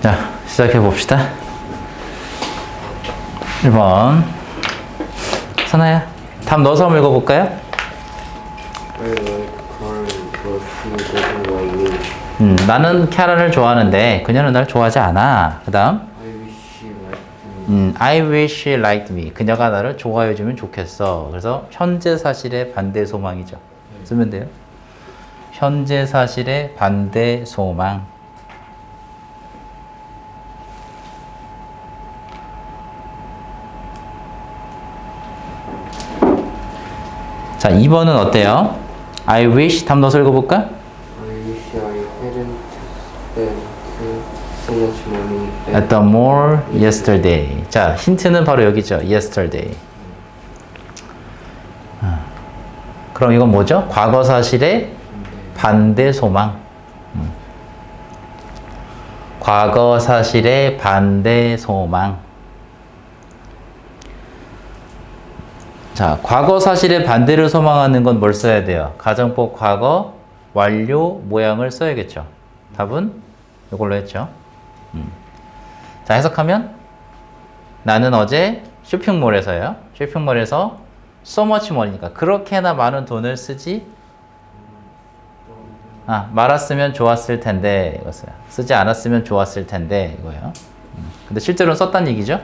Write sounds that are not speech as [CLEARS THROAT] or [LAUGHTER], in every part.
자, 시작해 봅시다. 1번. 선아야, 답 넣어서 한번 읽어볼까요? 음, 나는 캐런을 좋아하는데 그녀는 날 좋아하지 않아. 그 다음. 음, I wish she liked me. 그녀가 나를 좋아해주면 좋겠어. 그래서 현재 사실의 반대 소망이죠. 쓰면 돼요. 현재 사실의 반대 소망. 자, 2번은 어때요? I wish 답 넣어서 읽어볼까? I wish I hadn't spent so much money At the mall yesterday. 자, 힌트는 바로 여기죠. Yesterday. 아, 그럼 이건 뭐죠? 과거 사실의 반대 소망. 음. 과거 사실의 반대 소망. 자, 과거 사실의 반대를 소망하는 건 뭘 써야 돼요? 가정법 과거 완료 모양을 써야겠죠. 답은 이걸로 했죠. 자, 해석하면 나는 어제 쇼핑몰에서요. 쇼핑몰에서 so much money니까 그렇게나 많은 돈을 쓰지 아, 말았으면 좋았을 텐데 이것을 쓰지 않았으면 좋았을 텐데 이거예요. 음, 근데 실제로는 썼단 얘기죠.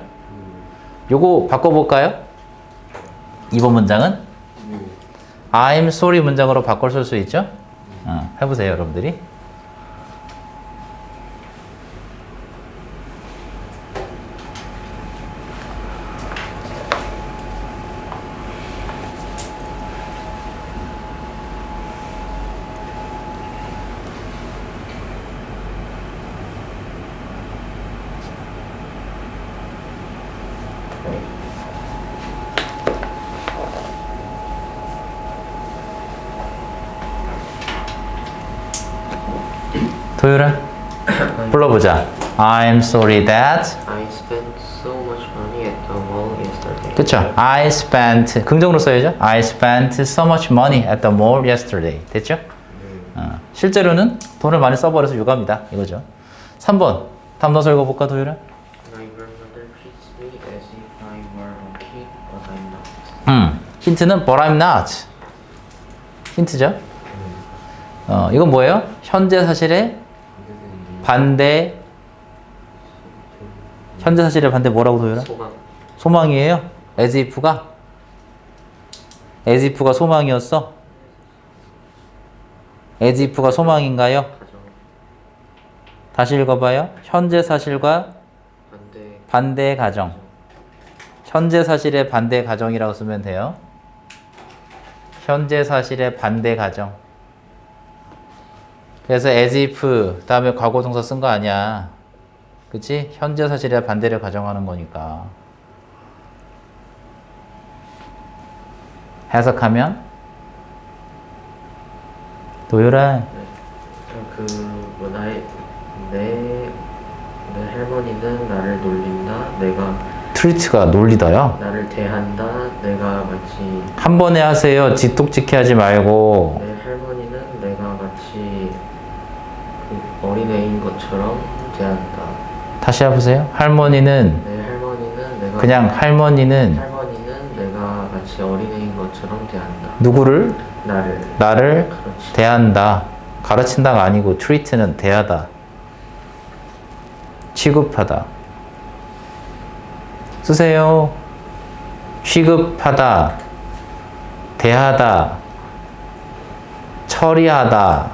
요거 바꿔볼까요? 이번 문장은 I'm sorry 문장으로 바꿔 쓸 수 있죠? 어, 해보세요, 여러분들이. 도율아, 불러보자. I'm sorry that. I spent so much money at the mall yesterday. 그쵸? I spent, 긍정으로 써야죠. I spent so much money at the mall yesterday. 됐죠? 어, 실제로는 돈을 많이 써버려서 유감이다. 이거죠. 3번. 답 넣어서 읽어볼까, 도율아? My grandmother treats me as if I were a kid, but I'm not. 음, 힌트는 but I'm not. 힌트죠? 어, 이건 뭐예요? 현재 사실의 반대 현재 사실의 반대 뭐라고 도율아? 소감. 소망이에요? as if가? as if가 소망이었어? as if가 소망인가요? 가정. 다시 읽어봐요. 현재 사실과 반대. 반대 가정. 현재 사실의 반대 가정이라고 쓰면 돼요. 현재 사실의 반대 가정. 그래서 as if 다음에 과거 동사 쓴 거 아니야. 그치? 현재 사실의 반대를 가정하는 거니까. 해석하면 도율아 그 나의 내, 내 할머니는 나를 놀린다. 내가 트리트가 놀리다야. 나를 대한다. 내가 마치 한 번에 하세요. 지톡지키 하지 말고. 내 할머니는 내가 마치 그 어린애인 것처럼 대한다. 다시 해보세요. 할머니는 내 할머니는 내가 그냥 할머니는 할머니는 내가 마치 어린애인 것처럼 대한다. 누구를 나를 나를 그렇지. 대한다. 가르친다가 아니고 트리트는 대하다. 취급하다. 쓰세요. 취급하다. 대하다. 처리하다.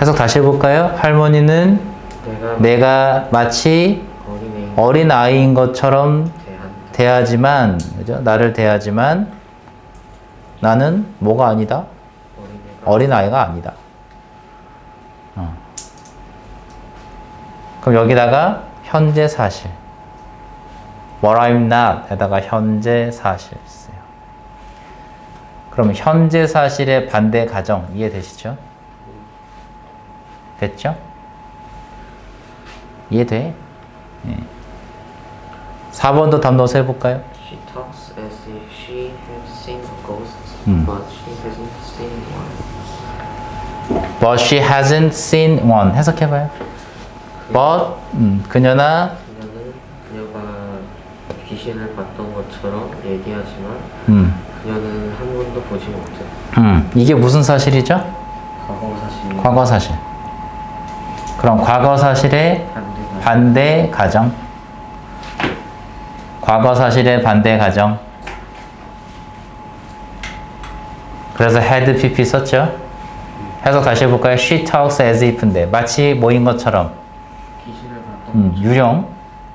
해석 다시 해볼까요? 할머니는 내가 내가 마치 어린 아이인 것처럼. 대하지만 그죠? 나를 대하지만 나는 뭐가 아니다? 어린 아이가 아니다. 어. 그럼 여기다가 현재 사실 what I'm not 에다가 현재 사실 쓰요. 그럼 현재 사실의 반대 가정 이해되시죠? 됐죠? 이해돼? 예. 4번도 답 넣어서 해볼까요? She talks as if she had seen a ghost 음. But she hasn't seen one. But she hasn't seen one. 해석해봐요. But 음, 그녀나 그녀는 그녀가 귀신을 봤던 것처럼 얘기하지만 음, 그녀는 한 번도 보지 못해. 음, 이게 무슨 사실이죠? 과거 사실. 과거 사실. 그럼 과거 사실의 반대가 반대 가정. 과거 사실의 반대 가정. 그래서 had pp 썼죠. 해석 다시 해볼까요? She talks as if인데 마치 모인 것처럼 음, 유령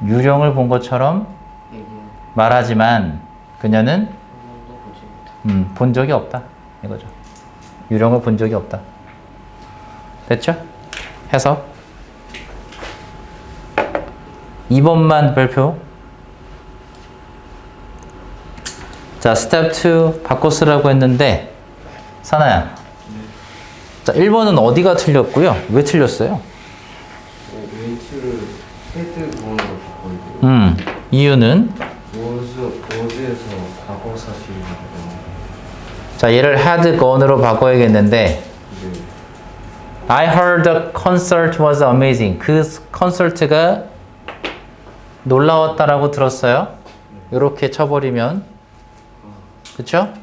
유령을 본 것처럼 말하지만 그녀는. 음, 본 적이 없다 이거죠. 유령을 본 적이 없다. 됐죠? 해석. 2번만 별표. 자, 스텝 2 바꿔 쓰라고 했는데 사나야. 자, 1번은 어디가 틀렸고요? 왜 틀렸어요? 왼쪽을 헤드 부분으로 바꿔야 돼요. 음, 이유는 워즈 워즈에서 과거 사실이라고. 자, 얘를 had gone으로 바꿔야겠는데 네. I heard the concert was amazing. 그 콘서트가 놀라웠다라고 들었어요. 이렇게 쳐버리면 그쵸?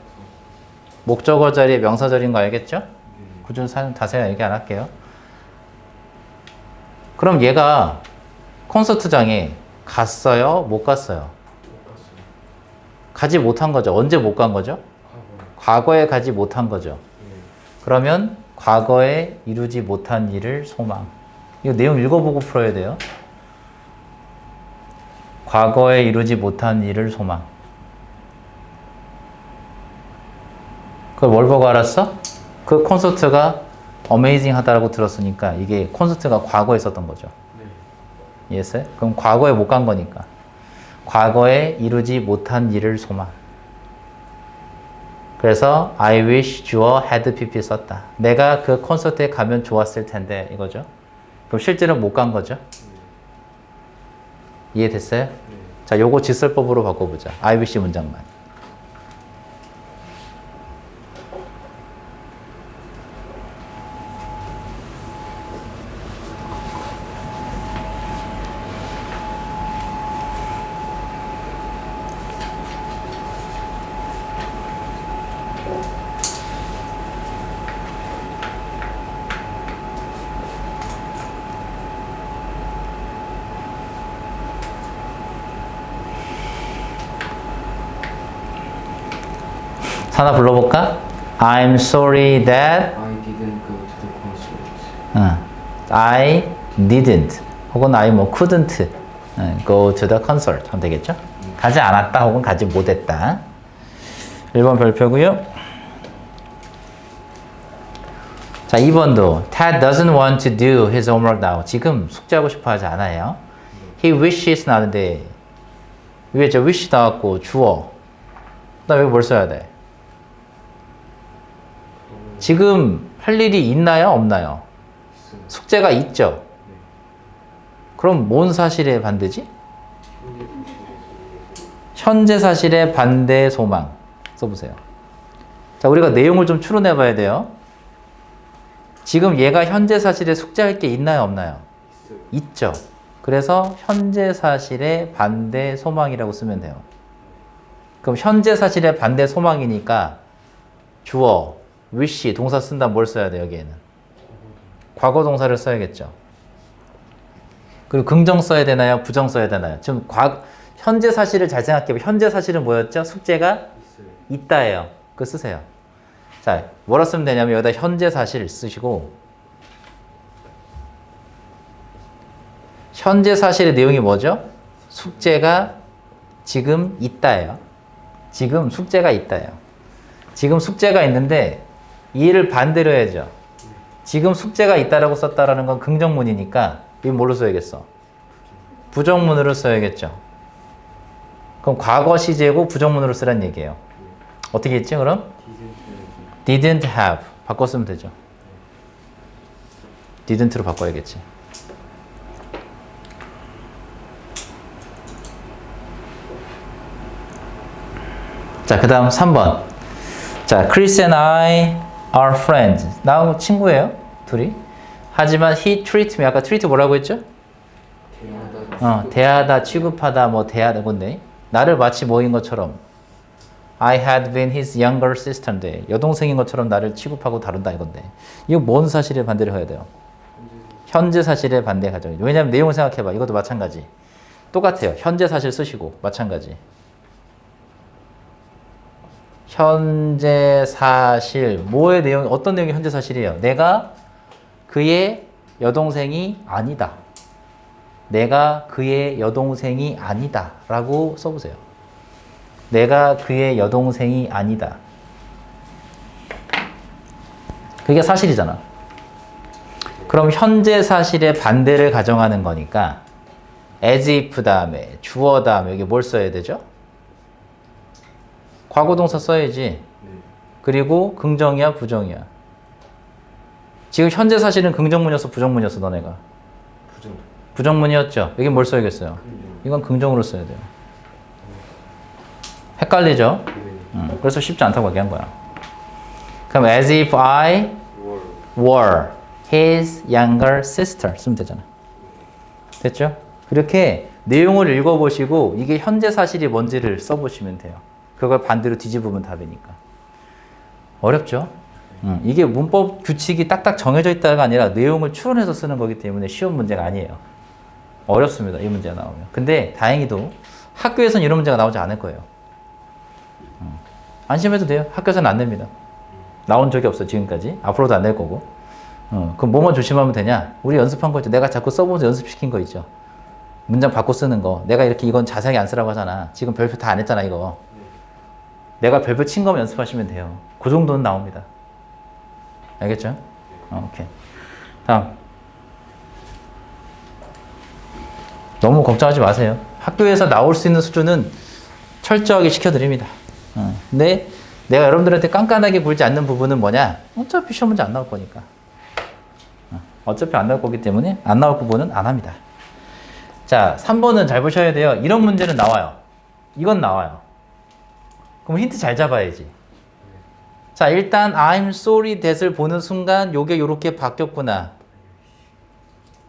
목적어 자리에 명사 자리인 거 알겠죠? 구준 사는 자세히 얘기 안 할게요. 그럼 얘가 콘서트장에 갔어요? 못 갔어요? 가지 못한 거죠. 언제 못 간 거죠? 과거에 가지 못한 거죠. 그러면 과거에 이루지 못한 일을 소망. 이거 내용 읽어보고 풀어야 돼요. 과거에 이루지 못한 일을 소망. 그걸 뭘 보고 알았어? 그 콘서트가 어메이징 하다라고 들었으니까 이게 콘서트가 과거에 있었던 거죠. 이해했어요? 그럼 과거에 못 간 거니까. 과거에 이루지 못한 일을 소망. 그래서 I wish 주어 had pp 썼다. 내가 그 콘서트에 가면 좋았을 텐데 이거죠. 그럼 실제로 못 간 거죠. 이해됐어요? 자, 요거 직설법으로 바꿔보자. I wish 문장만. 하나 불러볼까? I'm sorry that I didn't go to the concert. 어, I didn't 혹은 I 뭐 couldn't 어, go to the concert 하면 되겠죠? 가지 않았다 혹은 가지 못했다 1번 별표고요 자 2번도 Ted doesn't want to do his homework now 지금 숙제하고 싶어 하지 않아요 He wishes 나는데 위에 저 wish 나왔고 주어 나 여기 뭘 써야 돼? 지금 할 일이 있나요 없나요? 있어요. 숙제가 있죠. 그럼 뭔 사실의 반대지? 현재 사실의 반대 소망 써보세요. 자, 우리가 내용을 좀 추론해 봐야 돼요. 지금 얘가 현재 사실에 숙제할 게 있나요, 없나요? 있어요. 있죠. 그래서 현재 사실의 반대 소망이라고 쓰면 돼요. 그럼 현재 사실의 반대 소망이니까 주어, wish 동사 쓴다 뭘 써야 돼 여기에는? 과거 동사를 써야겠죠. 그리고 긍정 써야 되나요? 부정 써야 되나요? 지금 과 현재 사실을 잘 생각해 봐. 현재 사실은 뭐였죠? 숙제가. 있다예요. 그거 쓰세요. 자, 뭐라 쓰면 되냐면 여기다 현재 사실 쓰시고 현재 사실의 내용이 뭐죠? 숙제가 지금 있다예요. 지금 숙제가 있다예요. 지금 숙제가 있는데 이해를 반대로 해야죠. 지금 숙제가 있다라고 썼다라는 건 긍정문이니까 이거 뭘로 써야겠어? 부정문으로 써야겠죠. 그럼 과거 시제고 부정문으로 쓰란 얘기예요. 어떻게 했지 그럼? Didn't have 바꿔 쓰면 되죠. didn't로 바꿔야겠지. 자, 그 다음 3번. 자, Chris and I are friends. 나하고 친구예요. 둘이. 하지만 he treat me. 아까 treat 뭐라고 했죠? 어, 대하다, 취급하다, 뭐 대하다 건데. 나를 마치 뭐인 것처럼. I had been his younger sister인데 여동생인 것처럼 나를 취급하고 다룬다 이건데. 이거 뭔 사실에 반대를 해야 돼요? 현재 사실에 반대 가정이죠. 왜냐하면 내용을 생각해봐. 이것도 마찬가지. 똑같아요. 현재 사실 쓰시고 마찬가지. 현재 사실 뭐의 내용 어떤 내용이 현재 사실이에요? 내가 그의 여동생이 아니다. 내가 그의 여동생이 아니다 라고 써보세요. 내가 그의 여동생이 아니다. 그게 사실이잖아. 그럼 현재 사실의 반대를 가정하는 거니까 as if 다음에 주어 다음에 여기 뭘 써야 되죠? 과거 동사 써야지. 그리고 긍정이야, 부정이야. 지금 현재 사실은 긍정문이었어, 부정문이었어, 너네가. 부정 부정문이었죠. 여기 뭘 써야겠어요? 이건 긍정으로 써야 돼요. 헷갈리죠? 네 음, 그래서 쉽지 않다고 얘기한 거야. 그럼 as if I 월 were his younger sister 쓰면 되잖아. 됐죠? 그렇게 내용을 읽어보시고 이게 현재 사실이 뭔지를 써보시면 돼요. 그걸 반대로 뒤집으면 답이니까. 어렵죠? 음, 이게 문법 규칙이 딱딱 정해져 있다가 아니라 내용을 추론해서 쓰는 거기 때문에 쉬운 문제가 아니에요. 어렵습니다. 이 문제가 나오면. 근데 다행히도 학교에서는 이런 문제가 나오지 않을 거예요. 음, 안심해도 돼요. 학교에서는 안 냅니다. 나온 적이 없어 지금까지. 앞으로도 안 낼 거고. 어, 그럼 뭐만 조심하면 되냐? 우리 연습한 거 있죠. 내가 자꾸 써보면서 연습시킨 거 있죠. 문장 바꿔 쓰는 거. 내가 이렇게 이건 자세하게 안 쓰라고 하잖아. 지금 별표 다 안 했잖아, 이거. 내가 별표 친 거만 연습하시면 돼요. 그 정도는 나옵니다. 알겠죠? 어, 오케이. 다음. 너무 걱정하지 마세요. 학교에서 나올 수 있는 수준은 철저하게 시켜드립니다. 어, 근데 내가 여러분들한테 깐깐하게 굴지 않는 부분은 뭐냐? 어차피 시험 문제 안 나올 거니까. 어, 어차피 안 나올 거기 때문에 안 나올 부분은 안 합니다. 자, 3번은 잘 보셔야 돼요. 이런 문제는 나와요. 이건 나와요. 그럼 힌트 잘 잡아야지. 자, 일단 I'm sorry that을 보는 순간 요게 요렇게 바뀌었구나.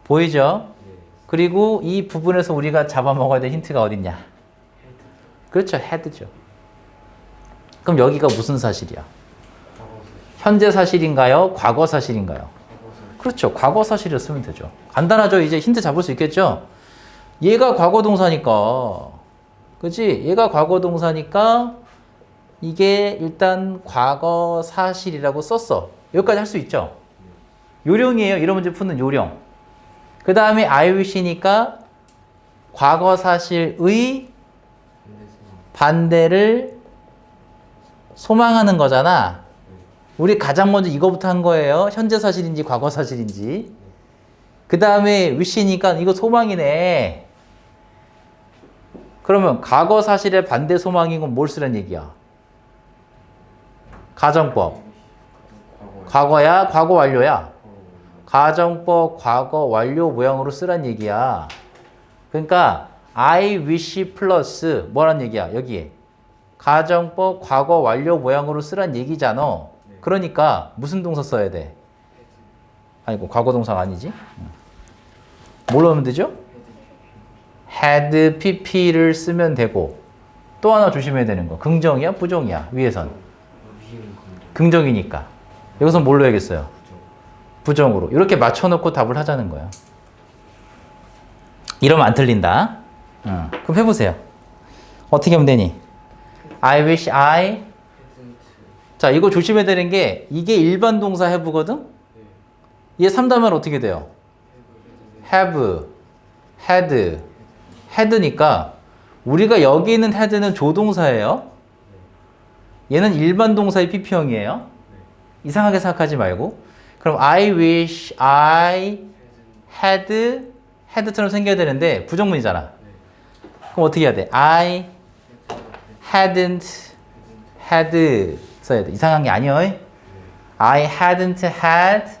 보이죠? 그리고 이 부분에서 우리가 잡아먹어야 될 힌트가 어딨냐? 그렇죠. head죠. 그럼 여기가 무슨 사실이야? 현재 사실인가요? 과거 사실인가요? 그렇죠. 과거 사실을 쓰면 되죠. 간단하죠. 이제 힌트 잡을 수 있겠죠? 얘가 과거 동사니까. 그지? 얘가 과거 동사니까 이게 일단 과거 사실이라고 썼어. 여기까지 할 수 있죠? 요령이에요. 이런 문제 푸는 요령. 그 다음에 I wish니까 과거 사실의 반대를 소망하는 거잖아. 우리 가장 먼저 이거부터 한 거예요. 현재 사실인지 과거 사실인지. 그 다음에 wish니까 이거 소망이네. 그러면 과거 사실의 반대 소망인 건 뭘 쓰란 얘기야? 가정법. 과거야? 과거 완료야? 가정법 과거 완료 모양으로 쓰란 얘기야. 그러니까 I wish 플러스 뭐란 얘기야? 여기에 가정법 과거 완료 모양으로 쓰란 얘기잖아. 그러니까 무슨 동사 써야 돼? 아이고 과거 동사가 아니지? 뭘로 하면 되죠? had pp를 쓰면 되고 또 하나 조심해야 되는 거 긍정이야 부정이야 위에선 긍정이니까 여기서 뭘로 해야겠어요? 부정으로 이렇게 맞춰놓고 답을 하자는 거예요. 이러면 안 틀린다. 어, 그럼 해보세요. 어떻게 하면 되니? I wish I 자 이거 조심해야 되는 게 이게 일반 동사 have거든? 얘 3단말 어떻게 돼요? have, had, had니까 우리가 여기 있는 had는 조동사예요. 얘는 일반 동사의 PP형이에요. 이상하게 생각하지 말고 그럼 I wish I had had처럼 생겨야 되는데 부정문이잖아. 그럼 어떻게 해야 돼? I hadn't had 써야 돼. 이상한 게 아니에요. I hadn't had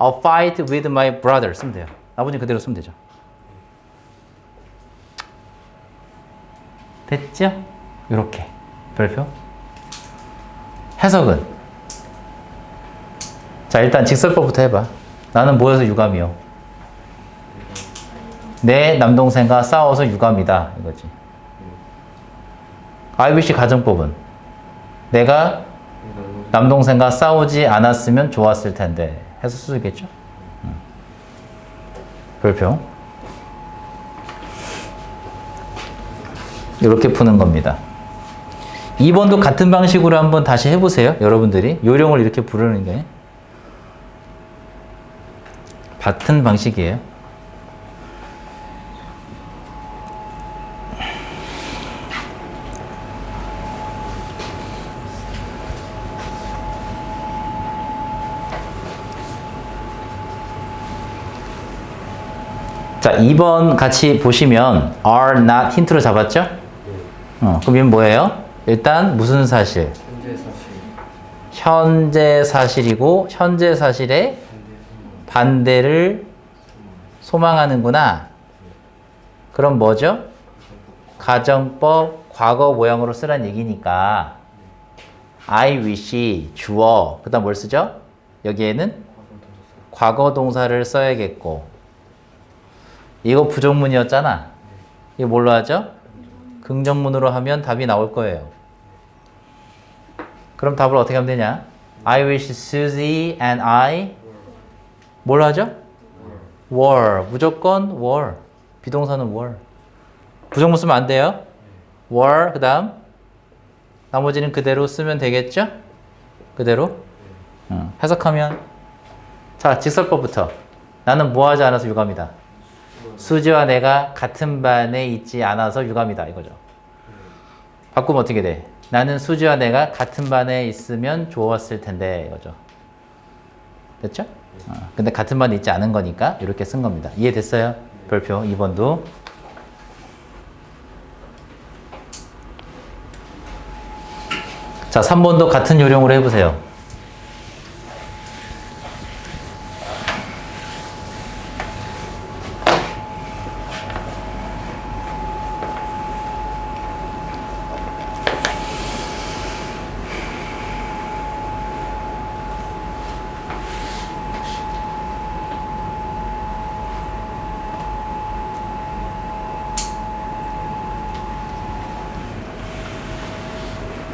a fight with my brother 쓰면 돼요. 나머지 그대로 쓰면 되죠. 됐죠? 이렇게 별표. 해석은? 자, 일단 직설법부터 해봐. 나는 모여서 유감이요. 내 남동생과 싸워서 유감이다. 이거지. IBC 가정법은? 내가 남동생과 싸우지 않았으면 좋았을 텐데. 해서 쓰겠죠? 음. 별표. 이렇게 푸는 겁니다. 2번도 같은 방식으로 한번 다시 해보세요. 여러분들이. 요령을 이렇게 부르는 게. 같은 방식이에요. 자, 2번 같이 보시면 are not 힌트로 잡았죠? 어, 그럼 이건 뭐예요? 일단 무슨 사실? 현재 사실 현재 사실이고 현재 사실에 반대를 소망하는구나. 그럼 뭐죠? 가정법 과거 모양으로 쓰란 얘기니까 I wish 주어 그다음 뭘 쓰죠? 여기에는 과거 동사를 써야겠고 이거 부정문이었잖아. 이거 뭘로 하죠? 긍정문으로 하면 답이 나올 거예요. 그럼 답을 어떻게 하면 되냐? I wish Susie and I 뭘 하죠? were 무조건 were 비동사는 were 부정문 쓰면 안 돼요. were 그 다음 나머지는 그대로 쓰면 되겠죠? 그대로 응. 해석하면 자 직설법부터 나는 뭐 하지 않아서 유감이다. 수지와 내가 같은 반에 있지 않아서 유감이다 이거죠. 바꾸면 어떻게 돼? 나는 수지와 내가 같은 반에 있으면 좋았을 텐데 이거죠. 됐죠? 어, 근데 같은 반에 있지 않은 거니까 이렇게 쓴 겁니다. 이해됐어요? 별표 2번도. 자, 3번도 같은 요령으로 해보세요.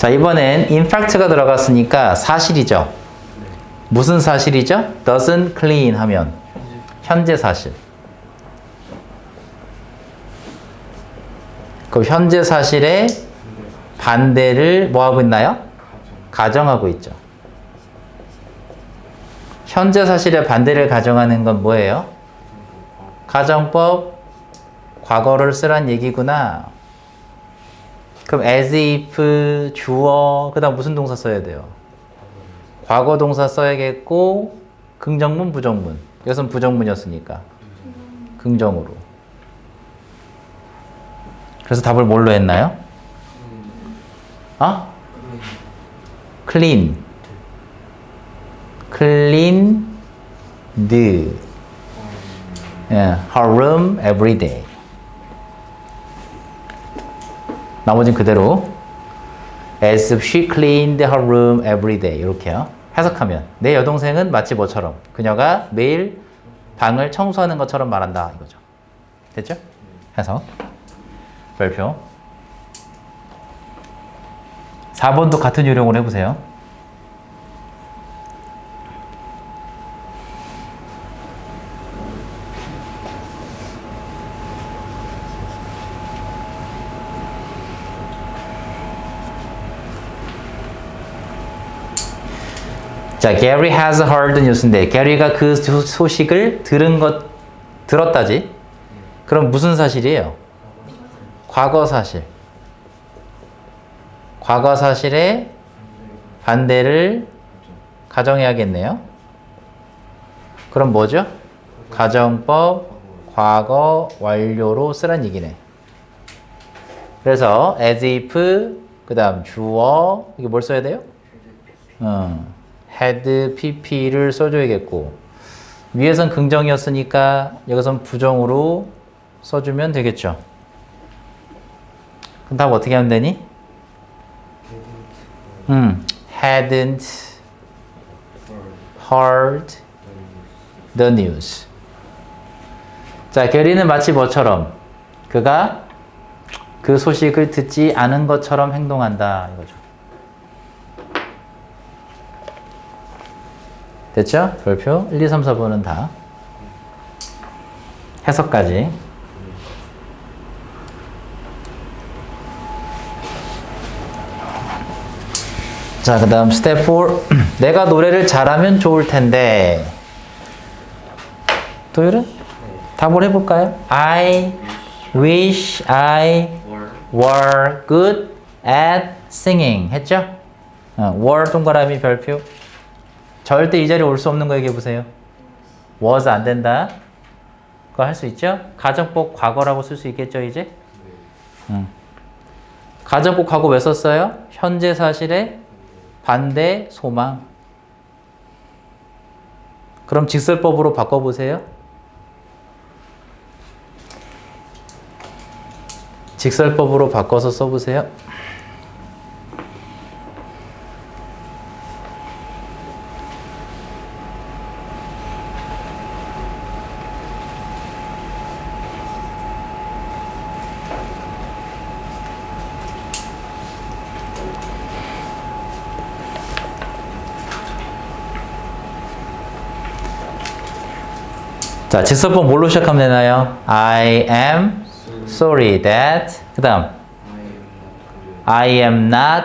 자, 이번엔 fact가 들어갔으니까 사실이죠. 무슨 사실이죠? doesn't clean 하면 현재 사실. 그 현재 사실의 반대를 뭐 하고 있나요? 가정하고 있죠. 현재 사실의 반대를 가정하는 건 뭐예요? 가정법 과거를 쓰란 얘기구나. 그럼 as if 주어 그다음 무슨 동사 써야 돼요? 과거 동사 써야겠고 긍정문 부정문. 이것은 부정문이었으니까 긍정으로. 그래서 답을 뭘로 했나요? 아? clean. 예, her room every day. 나머지는 그대로 as she cleaned her room every day 이렇게요. 해석하면 내 여동생은 마치 뭐처럼 그녀가 매일 방을 청소하는 것처럼 말한다 이거죠. 됐죠? 해석. 별표. 4번도 같은 요령으로 해보세요. 자, Gary has heard news인데 게리가 그 소- 소식을 들은 것 들었다지. 그럼 무슨 사실이에요? 과거 사실. 과거 사실의 반대를 가정해야겠네요. 그럼 뭐죠? 가정법 과거 완료로 쓰란 얘기네. 그래서 as if 그다음 주어 이게 뭘 써야 돼요? 어, had pp를 써줘야겠고 위에선 긍정이었으니까 여기선 부정으로 써주면 되겠죠. 그럼 답 어떻게 하면 되니? 음, hadn't heard the news. 자, 게리는 마치 뭐처럼 그가 그 소식을 듣지 않은 것처럼 행동한다 이거죠. 됐죠? 별표 1, 2, 3, 4번은 다 해석까지. 자, 그 다음 스텝 4. [CLEARS THROAT] 내가 노래를 잘하면 좋을 텐데. 도율은? 답을 해볼까요? I wish I were good at singing. 했죠? 어, were 동그라미 별표. 절대 이 자리에 올 수 없는 거 얘기해 보세요. was 안 된다. 그거 할 수 있죠? 가정법 과거라고 쓸 수 있겠죠, 이제? 응. 가정법 과거 왜 썼어요? 현재 사실의 반대 소망. 그럼 직설법으로 바꿔보세요. 직설법으로 바꿔서 써보세요. 자, 직설법 뭘로 시작하면 되나요? I am sorry that 그 다음 I am not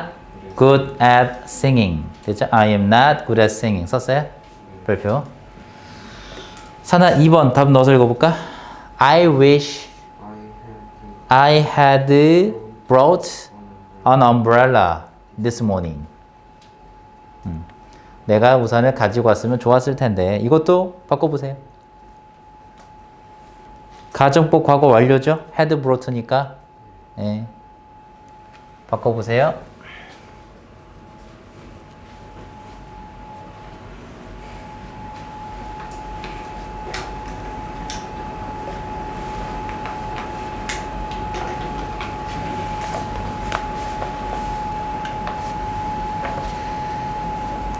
good. At singing 됐죠? I am not good at singing 썼어요? 별표 사나 2번 답 넣어서 읽어볼까? I wish I had brought an umbrella this morning 음, 내가 우산을 가지고 왔으면 좋았을 텐데 이것도 바꿔보세요 가정법 과거 완료죠? had brought니까 예. 바꿔보세요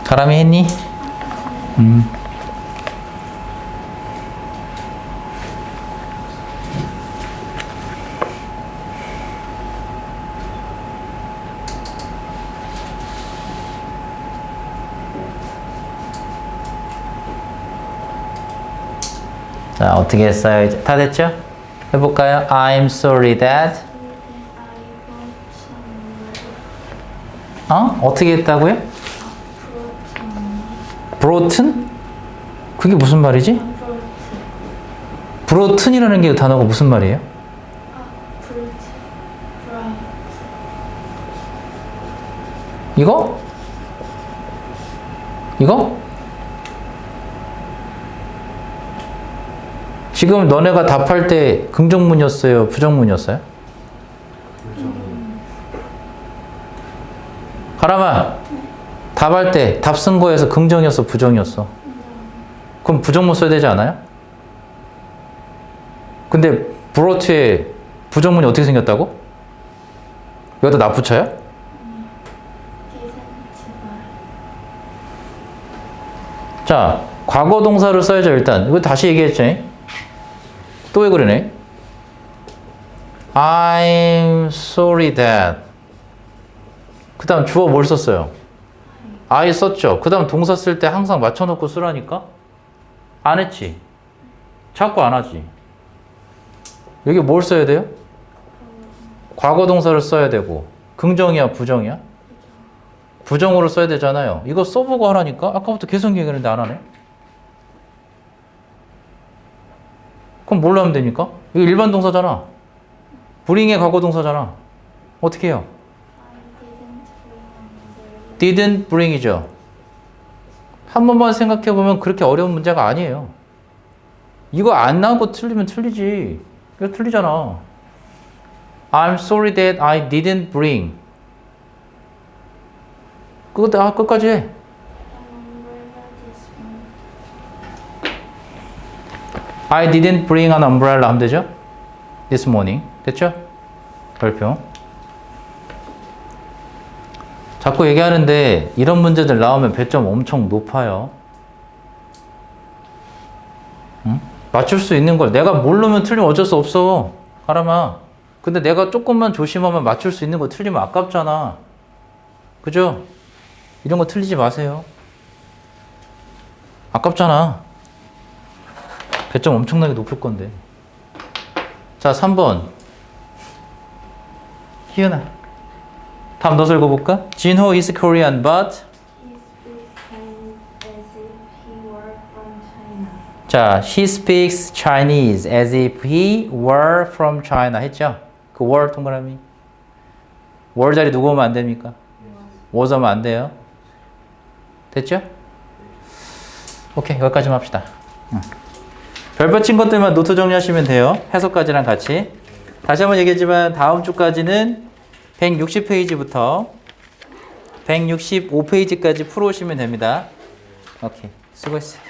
가람이 했니? 음. 자, 어떻게 했어요? 이제 다 됐죠? 해볼까요? I'm sorry that. 어? 어떻게 했다고요? 브로튼? 그게 무슨 말이지? 브로튼이라는 게 단어가 무슨 말이에요? 이거? 이거? 지금 너네가 답할 때 긍정문이었어요? 부정문이었어요? 가람아 답할 때 답 쓴 거에서 긍정이었어 부정이었어? 그럼 부정문 써야 되지 않아요? 근데 브로트에 부정문이 어떻게 생겼다고? 여기다 나 붙여요? 자, 과거 동사를 써야죠, 일단. 이거 다시 얘기했죠? 또 왜 그러네? I'm sorry that. 그 다음 주어 뭘 썼어요? I 썼죠. 그 다음 동사 쓸 때 항상 맞춰놓고 쓰라니까? 안 했지? 자꾸 안 하지. 여기 뭘 써야 돼요? 과거 동사를 써야 되고. 긍정이야, 부정이야? 부정으로 써야 되잖아요. 이거 써보고 하라니까? 아까부터 계속 얘기했는데 안 하네? 그럼 뭘로 하면 됩니까? 이거 일반 동사잖아. bring의 과거 동사잖아. 어떻게 해요? didn't bring이죠. 한 번만 생각해 보면 그렇게 어려운 문제가 아니에요. 이거 안 나오고 틀리면 틀리지. 이거 틀리잖아. I'm sorry that I didn't bring. 그거 다 끝까지 해. I didn't bring an umbrella 하면 되죠? This morning. 됐죠? 별표. 자꾸 얘기하는데 이런 문제들 나오면 배점 엄청 높아요. 응? 맞출 수 있는 걸 내가 모르면 틀리면 어쩔 수 없어. 가람아. 근데 내가 조금만 조심하면 맞출 수 있는 거 틀리면 아깝잖아. 그죠? 이런 거 틀리지 마세요. 아깝잖아. 배점 엄청나게 높을 건데. 자, 3번. 희은아. 다음 너서 읽어볼까? 진호 is Korean but 자, he speaks Chinese as if he were from China. 했죠? 그 were 동그라미. were 자리 누구 오면 안 됩니까? was 오면 안 돼요. 됐죠? 오케이, 여기까지만 합시다. 응. 별 받친 것들만 노트 정리하시면 돼요. 해석까지랑 같이. 다시 한번 얘기했지만 다음 주까지는 160페이지부터 165페이지까지 풀어오시면 됩니다. 오케이, 수고했어요.